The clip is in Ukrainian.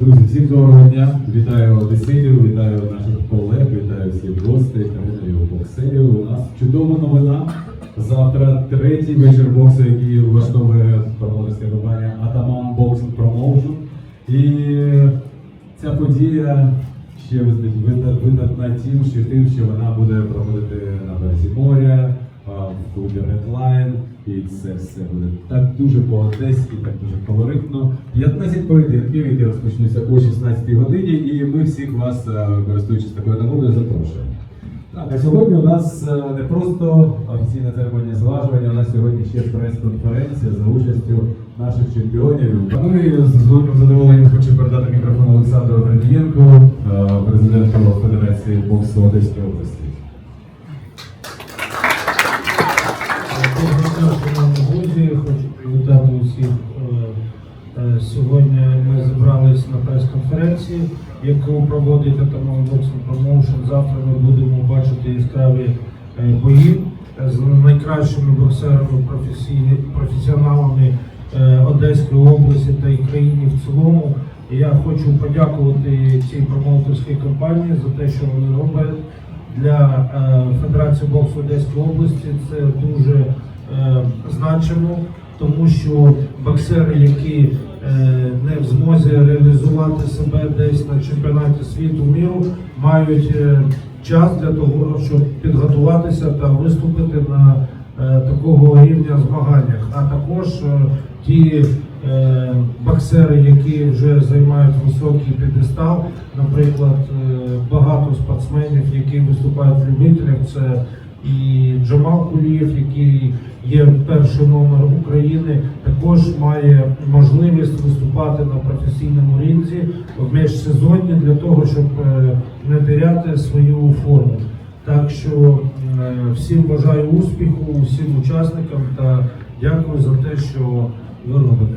Друзі, всім доброго дня. Вітаю одеситів, вітаю наших колег, вітаю всіх гостей, тренерів, боксерів. У нас чудова новина. Завтра третій вечір боксу, який влаштовує промоутерська компанія Ataman Boxing Promotion. І ця подія ще видатна тим, що тим, що вона буде проходити на березі моря, клубі Redline. І це все буде так дуже по-одеськи, так дуже колоритно. 15 поєдинків, які розпочнуться о 16 годині, і ми всіх вас, е, користуючись такою нагодою, запрошуємо. Так, а сьогодні у нас е, не просто офіційна церемонія зважування, у нас сьогодні ще прес-конференція за участю наших чемпіонів. Ну і з великим задоволенням хочу передати мікрофон Олександру Градієнку, е, президенту Федерації боксу Одеської області. Доброго дня, шановні друзі. Хочу усіх. Е, е, Сьогодні ми зібрались на прес-конференції, яку проводить Атаман Boxing Promotion. Завтра ми будемо бачити яскраві е, бої з найкращими боксерами, професіоналами Одеської області та й країни в цілому. І я хочу подякувати цій промоутерській компанії за те, що вони роблять для Федерації боксу Одеської області це дуже значимо, тому що боксери, які е, не в змозі реалізувати себе десь на чемпіонаті світу міру, мають е, час для того, щоб підготуватися та виступити на е, такого рівня змаганнях. А також ті боксери, які вже займають високий підестал, наприклад, багато спортсменів, які виступають в любителях, це і Джамал Кулієв, який є перший номер України, також має можливість виступати на професійному ринзі в міжсезонні для того, щоб не теряти свою форму. Так що е, всім бажаю успіху, всім учасникам та дякую за те, що ви робите.